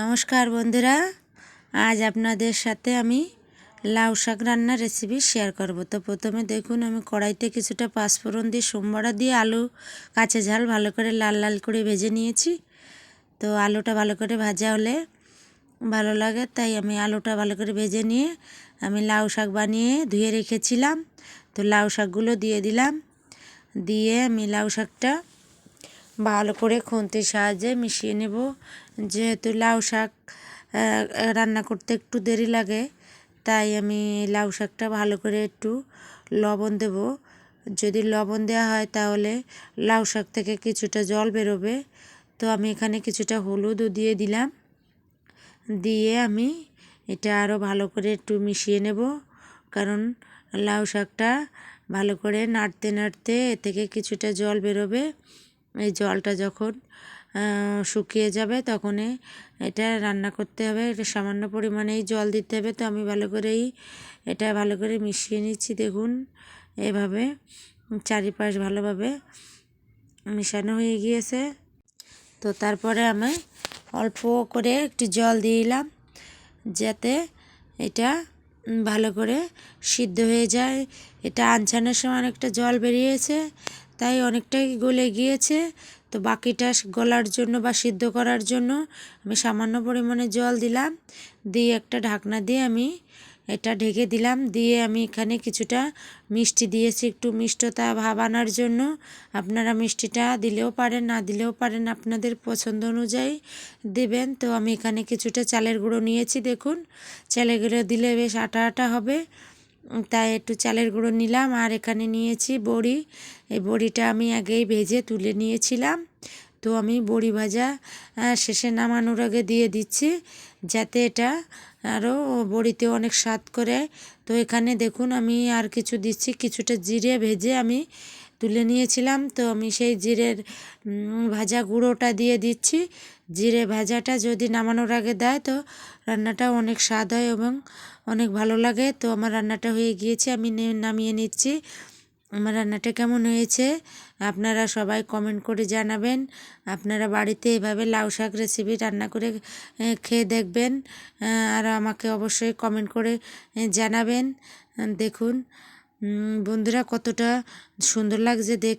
নমস্কার বন্ধুরা, আজ আপনাদের সাথে আমি লাউ শাক রান্নার রেসিপি শেয়ার করব। তো প্রথমে দেখুন, আমি কড়াইতে কিছুটা পাঁচফোড়ন দিয়ে সোমবারা দিয়ে আলু, কাঁচা ঝাল ভালো করে লাল লাল করে ভেজে নিয়েছি। তো আলুটা ভালো করে ভাজা হলে ভালো লাগে, তাই আমি আলুটা ভালো করে ভেজে নিয়ে আমি লাউ শাক বানিয়ে ধুয়ে রেখেছিলাম। তো লাউ শাকগুলো দিয়ে দিলাম, দিয়ে আমি লাউ শাকটা ভালো করে খুন্তির সাহায্যে মিশিয়ে নেব। যেহেতু লাউ শাক রান্না করতে একটু দেরি লাগে, তাই আমি লাউ শাকটা ভালো করে একটু লবণ দেব। যদি লবণ দেওয়া হয় তাহলে লাউ শাক থেকে কিছুটা জল বেরোবে। তো আমি এখানে কিছুটা হলুদও দিয়ে দিলাম। দিয়ে আমি এটা আরও ভালো করে একটু মিশিয়ে নেব, কারণ লাউ শাকটা ভালো করে নাড়তে নাড়তে এ থেকে কিছুটা জল বেরোবে। এই জলটা যখন শুকিয়ে যাবে তখন এটা রান্না করতে হবে। এটা সামান্য পরিমাণেই জল দিতে হবে। তো আমি ভালো করেই এটা ভালো করে মিশিয়ে নিচ্ছি, দেখুন। এভাবে চারিপাশ ভালোভাবে মিশানো হয়ে গিয়েছে। তো তারপরে আমি অল্প করে একটু জল দিলাম, যাতে এটা ভালো করে সিদ্ধ হয়ে যায়। এটা আনছানোর সময় অনেকটা জল বেরিয়েছে, তাই অনেকটাই গলে গিয়েছে। তো বাকিটা গলার জন্য বা সিদ্ধ করার জন্য আমি সামান্য পরিমাণে জল দিলাম। দিয়ে একটা ঢাকনা দিয়ে আমি এটা ঢেকে দিলাম। দিয়ে আমি এখানে কিছুটা মিষ্টি দিয়েছি একটু মিষ্টতা ভাব আনার জন্য। আপনারা মিষ্টিটা দিলেও পারেন, না দিলেও পারেন, আপনাদের পছন্দ অনুযায়ী দেবেন। তো আমি এখানে কিছুটা চালের গুঁড়ো নিয়েছি, দেখুন। চালের গুঁড়ো দিলে বেশ আটা আটা হবে। তাই একটু চালের গুঁড়ো নিলাম আর এখানে নিয়েছি বড়ি। এই বড়িটা আমি আগেই ভেজে তুলে নিয়েছিলাম। তো আমি বড়ি ভাজা শেষে নামানোর আগে দিয়ে দিচ্ছি যাতে এটা আরও বড়িতে অনেক স্বাদ করে। তো এখানে দেখুন আমি আর কিছু দিচ্ছি, কিছুটা জিরে ভেজে আমি তুলে নিয়েছিলাম। তো আমি সেই জিরের ভাজা গুঁড়োটা দিয়ে দিচ্ছি। জিরে ভাজাটা যদি নামানোর আগে দেয় তো রান্নাটা অনেক স্বাদ হয় এবং অনেক ভালো লাগে। তো আমার রান্নাটা হয়ে গিয়েছে, আমি নামিয়ে নিচ্ছি। আমার রান্নাটা কেমন হয়েছে আপনারা সবাই কমেন্ট করে জানাবেন। আপনারা বাড়িতে এভাবে লাউ শাক রেসিপি রান্না করে খেয়ে দেখবেন আর আমাকে অবশ্যই কমেন্ট করে জানাবেন। দেখুন বন্ধুরা কতটা সুন্দর লাগছে দেখ